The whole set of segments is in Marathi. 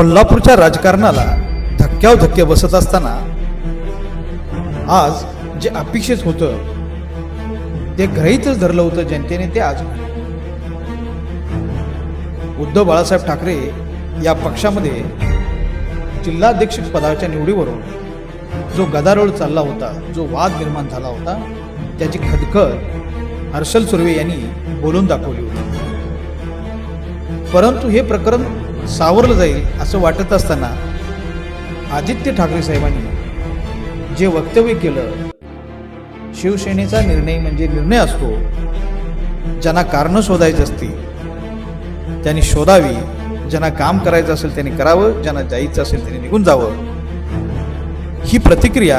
कोल्हापूरच्या राजकारणाला धक्क्याव धक्के बसत असताना आज जे अपेक्षित होतं ते ग्रहीतच धरलं होतं जनतेने ते आज उद्धव बाळासाहेब ठाकरे या पक्षामध्ये जिल्हाध्यक्ष पदाच्या निवडीवरून जो गदारोळ चालला होता जो वाद निर्माण झाला होता त्याची खदखद हर्षल सुर्वे यांनी बोलून दाखवली होती. परंतु हे प्रकरण सावरलं जाईल असं वाटत असताना आदित्य ठाकरे साहेबांनी जे वक्तव्य केलं शिवसेनेचा निर्णय म्हणजे निर्णय असतो ज्यांना कारणं शोधायची असतील त्यांनी शोधावी ज्यांना काम करायचं असेल त्यांनी करावं ज्यांना जायचं असेल त्यांनी निघून जावं. ही प्रतिक्रिया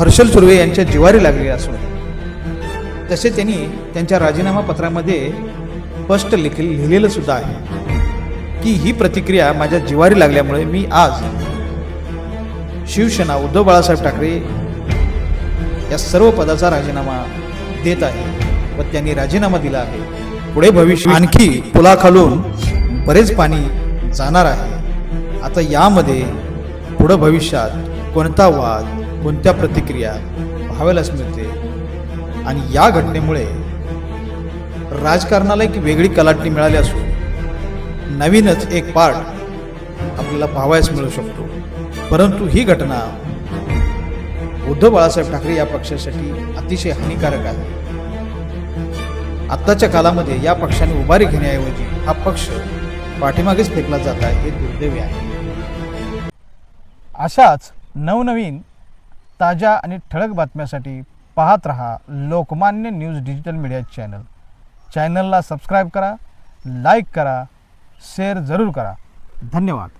हर्षल सुर्वे यांच्या जिवारी लागली असून तसे त्यांनी त्यांच्या राजीनामा पत्रामध्ये स्पष्ट लिख लिहिलेलं सुद्धा आहे. की ही प्रतिक्रिया माझ्या जिवारी लागल्यामुळे मी आज शिवसेना उद्धव बाळासाहेब ठाकरे या सर्व पदाचा राजीनामा देत आहे व त्यांनी राजीनामा दिला आहे. पुढे भविष्य आणखी पुलाखालून बरेच पाणी जाणार आहे. आता यामध्ये पुढं भविष्यात कोणता वाद कोणत्या प्रतिक्रिया व्हावेलाच मिळते? आणि या घटनेमुळे राजकारणाला एक वेगळी कलाटणी मिळाली असून नवीनच एक पार्ट आपल्याला पाहावयास मिळू शकतो. परंतु ही घटना उद्धव बाळासाहेब ठाकरे या पक्षासाठी अतिशय हानिकारक आहे. आत्ताच्या कालामध्ये या पक्षाने उभारी घेण्याऐवजी हा पक्ष पाठीमागेच फेकला जात आहे हे दुर्दैवी आहे. अशाच नवनवीन ताज्या आणि ठळक बातम्यासाठी पाहत रहा Lokmanya news digital media channel. चॅनलला सबस्क्राईब करा लाईक करा शेअर जरूर करा. धन्यवाद.